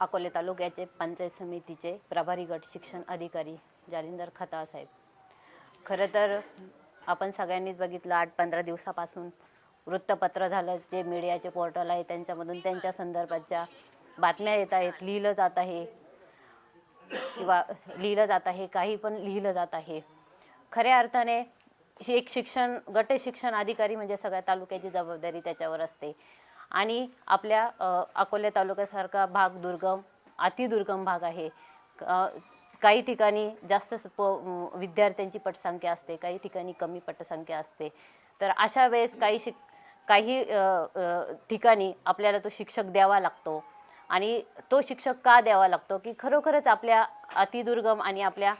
अकोले तालुक्याचे पंचायत समितीचे प्रभारी गट शिक्षण अधिकारी जालिंदर खता साहेब. खरं तर आपण सगळ्यांनीच बघितलं आठ पंधरा दिवसापासून वृत्तपत्र झालं जे मीडियाचे पोर्टल आहे त्यांच्यामधून त्यांच्या संदर्भाच्या बातम्या येत आहेत लिहिलं जात आहे. किंवा लिहिलं जात आहे काही पण लिहिलं जात आहे. खऱ्या अर्थाने एक शिक्षण गट शिक्षण अधिकारी म्हणजे सगळ्या तालुक्याची जबाबदारी त्याच्यावर असते. आणि आपल्या अकोल्या तालुक्यासारखा भाग दुर्गम अतिदुर्गम भाग आहे. काही ठिकाणी जास्त प विद्यार्थ्यांची पटसंख्या असते काही ठिकाणी कमी पटसंख्या असते. तर अशा वेळेस काही शिक काही ठिकाणी आपल्याला तो शिक्षक द्यावा लागतो. आणि तो शिक्षक का द्यावा लागतो? की खरोखरच आपल्या अतिदुर्गम आणि आपल्या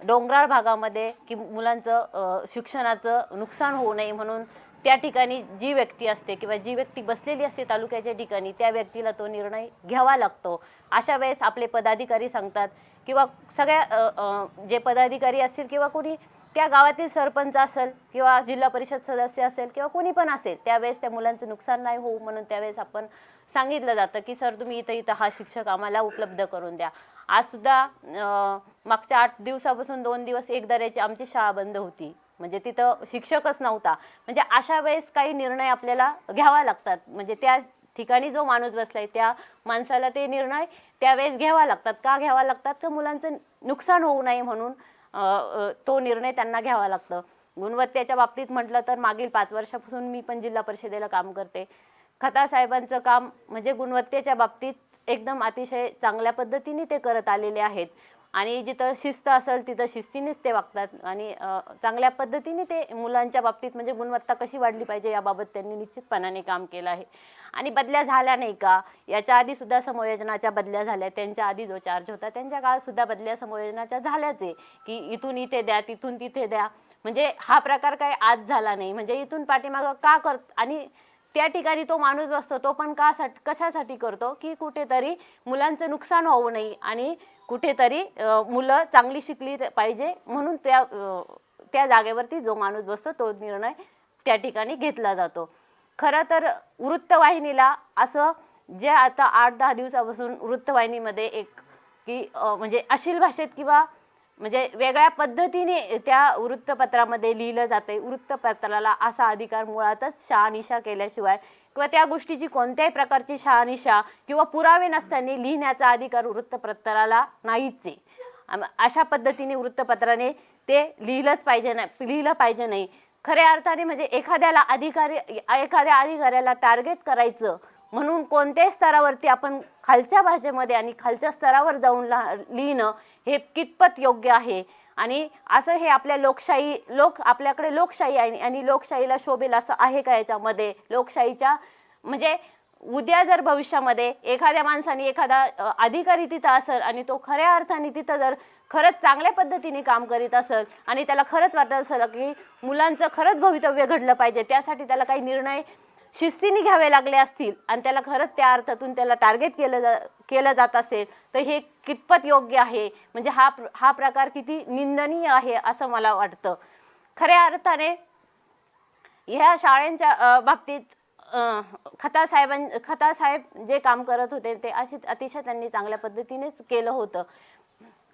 डोंगराळ भागामध्ये की मुलांचं शिक्षणाचं नुकसान होऊ नये म्हणून त्या ठिकाणी जी व्यक्ती असते किंवा जी व्यक्ती बसलेली असते तालुक्याच्या ठिकाणी त्या व्यक्तीला तो निर्णय घ्यावा लागतो. अशा वेळेस आपले पदाधिकारी सांगतात किंवा सगळ्या जे पदाधिकारी असतील किंवा कोणी त्या गावातील सरपंच असेल किंवा जिल्हा परिषद सदस्य असेल किंवा कोणी पण असेल त्यावेळेस त्या मुलांचं नुकसान नाही होऊ म्हणून त्यावेळेस आपण सांगितलं जातं की सर तुम्ही इथं इथं हा शिक्षक आम्हाला उपलब्ध करून द्या. आजसुद्धा मागच्या आठ दिवसापासून दोन दिवस एक दर्याची आमची शाळा बंद होती. म्हणजे तिथं शिक्षकच नव्हता. म्हणजे अशा वेळेस काही निर्णय आपल्याला घ्यावा लागतात. म्हणजे त्या ठिकाणी जो माणूस बसलाय त्या माणसाला ते निर्णय त्यावेळेस घ्यावा लागतात. का घ्यावा लागतात? तर मुलांचं नुकसान होऊ नये म्हणून तो निर्णय त्यांना घ्यावा लागतं. गुणवत्तेच्या बाबतीत म्हटलं तर मागील पाच वर्षापासून मी पण जिल्हा परिषदेला काम करते. खता साहेबांचं काम म्हणजे गुणवत्तेच्या बाबतीत एकदम अतिशय चांगल्या पद्धतीने ते करत आलेले आहेत. आणि जिथं शिस्त असेल तिथं शिस्तीनेच ते वागतात. आणि चांगल्या पद्धतीने ते मुलांच्या बाबतीत म्हणजे गुणवत्ता कशी वाढली पाहिजे याबाबत त्यांनी निश्चितपणाने काम केलं आहे. आणि बदल्या झाल्या नाही का? याच्या आधी सुद्धा समयोजनाच्या बदल्या झाल्या. त्यांच्या आधी जो चार्ज होता त्यांच्या काळात सुद्धा बदल्या समयोजनाच्या झाल्याच आहे की इथून इथे द्या तिथून तिथे द्या. म्हणजे हा प्रकार काही आज झाला नाही. म्हणजे इथून पाठीमागं का कर आणि त्या ठिकाणी तो माणूस बसतो तो पण का कशासाठी करतो की कुठेतरी मुलांचं नुकसान होऊ नये आणि कुठेतरी मुलं चांगली शिकली पाहिजे म्हणून त्या त्या जागेवरती जो माणूस बसतो तो निर्णय त्या ठिकाणी घेतला जातो. खरं तर वृत्तवाहिनीला असं जे आता आठ दहा दिवसापासून वृत्तवाहिनीमध्ये एक की म्हणजे अशील भाषेत किंवा म्हणजे वेगळ्या पद्धतीने त्या वृत्तपत्रामध्ये लिहिलं जाते वृत्तपत्राला असा अधिकार मुळातच शहानिशा केल्याशिवाय किंवा त्या गोष्टीची कोणत्याही प्रकारची शहानिशा किंवा पुरावे नसताना लिहिण्याचा अधिकार वृत्तपत्राला नाहीच आहे. अशा पद्धतीने वृत्तपत्राने ते लिहिलंच पाहिजे नाही लिहिलं पाहिजे नाही. खऱ्या अर्थाने म्हणजे एखाद्याला अधिकारी एखाद्या अधिकाऱ्याला टार्गेट करायचं म्हणून कोणत्याही स्तरावरती आपण खालच्या भाषेमध्ये आणि खालच्या स्तरावर जाऊन ला- लिहिणं हे कितपत योग्य आहे? आणि असं हे आपल्या लोकशाही लोक आपल्याकडे लोकशाही आहे आणि लोकशाहीला शोभेल असं आहे का याच्यामध्ये? लोकशाहीच्या म्हणजे उद्या जर भविष्यामध्ये एखाद्या माणसाने एखादा अधिकारी तिथं असेल आणि तो खऱ्या अर्थाने तिथं जर खरंच चांगल्या पद्धतीने काम करीत असेल आणि त्याला खरंच वाटत असेल की मुलांचं खरंच भवितव्य घडलं पाहिजे त्यासाठी त्याला काही निर्णय शिस्तीने घ्यावे लागले असतील आणि त्याला खरंच त्या अर्थातून त्याला टार्गेट केलं जा केलं जात असेल तर हे कितपत योग्य आहे? म्हणजे हा हा प्रकार किती निंदनीय आहे असं मला वाटतं. खऱ्या अर्थाने ह्या शाळेंच्या बाबतीत अ, खता साहेबां खता साहेब जे काम करत होते ते असे अतिशय त्यांनी चांगल्या पद्धतीनेच केलं होतं.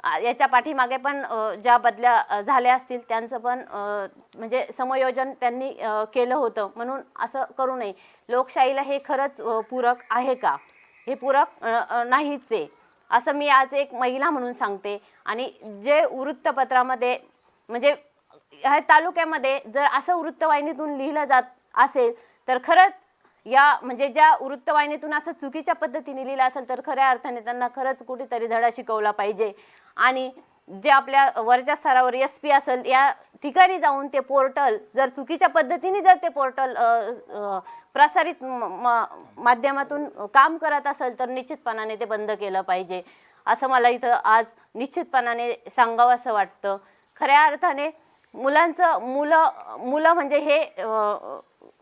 याच्या पाठीमागे पण ज्या बदल्या झाल्या असतील त्यांचं पण म्हणजे समयोजन त्यांनी केलं होतं. म्हणून असं करू नये. लोकशाहीला हे खरंच पूरक आहे का? हे पूरक नाहीच आहे. असं मी आज एक महिला म्हणून सांगते. आणि जे वृत्तपत्रामध्ये म्हणजे ह्या तालुक्यामध्ये जर असं वृत्तवाहिनीतून लिहिलं जात असेल तर खरंच या म्हणजे ज्या वृत्तवाहिनीतून असं चुकीच्या पद्धतीने लिहिलं असेल तर खऱ्या अर्थाने त्यांना खरंच कुठेतरी धडा शिकवला पाहिजे. आणि जे आपल्या वरच्या स्तरावर एस पी असेल या ठिकाणी जाऊन ते पोर्टल जर चुकीच्या पद्धतीने जर ते पोर्टल प्रसारित म- माध्यमातून काम करत असेल तर निश्चितपणाने ते बंद केलं पाहिजे. असं मला इथं आज निश्चितपणाने सांगावं असं वाटतं. खऱ्या अर्थाने मुलांचं मुलं मुलं म्हणजे हे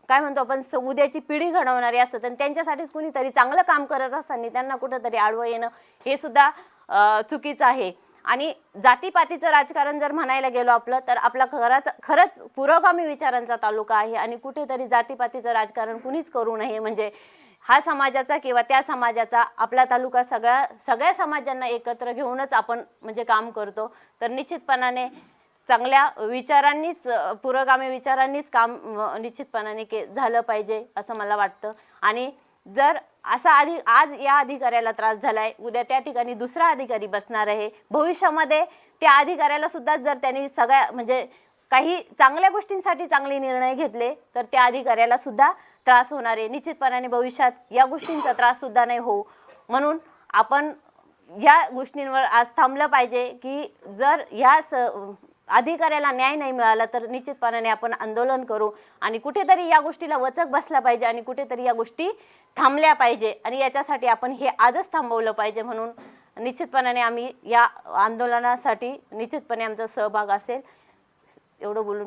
काय म्हणतो आपण स- उद्याची पिढी घडवणारी असतात आणि त्यांच्यासाठीच कुणीतरी चांगलं काम करत असताना त्यांना कुठंतरी आडवं येणं हे सुद्धा चुकीचं आहे. आणि जातीपातीचं राजकारण जर म्हणायला गेलो आपलं तर आपला खरंच खरंच पुरोगामी विचारांचा तालुका आहे आणि कुठेतरी जातीपातीचं राजकारण कुणीच करू नये. म्हणजे हा समाजाचा किंवा त्या समाजाचा आपला तालुका सगळ्या सगळ्या समाजांना एकत्र घेऊनच आपण म्हणजे काम करतो. तर निश्चितपणाने चांगल्या विचारांनीच पुरोगामी विचारांनीच काम निश्चितपणाने के झालं पाहिजे असं मला वाटतं. आणि जर असा अधिक आज या अधिकाऱ्याला त्रास झालाय उद्या त्या ठिकाणी दुसरा अधिकारी बसणार आहे भविष्यामध्ये त्या अधिकाऱ्याला सुद्धा जर त्यांनी सगळ्या म्हणजे काही चांगल्या गोष्टींसाठी चांगले निर्णय घेतले तर त्या अधिकाऱ्याला सुद्धा त्रास होणार आहे. निश्चितपणाने भविष्यात या गोष्टींचा त्रास सुद्धा नाही होऊ. म्हणून आपण या गोष्टींवर आज थांबलं पाहिजे की जर ह्या स अधिकाऱ्याला न्याय नाही मिळाला तर निश्चितपणाने आपण आंदोलन करू आणि कुठेतरी या गोष्टीला वचक बसला पाहिजे आणि कुठेतरी या गोष्टी थांबल्या पाहिजे. आणि याच्यासाठी आपण हे आजच थांबवलं पाहिजे म्हणून निश्चितपणाने आम्ही या आंदोलनासाठी निश्चितपणे आमचा सहभाग असेल. एवढं बोलून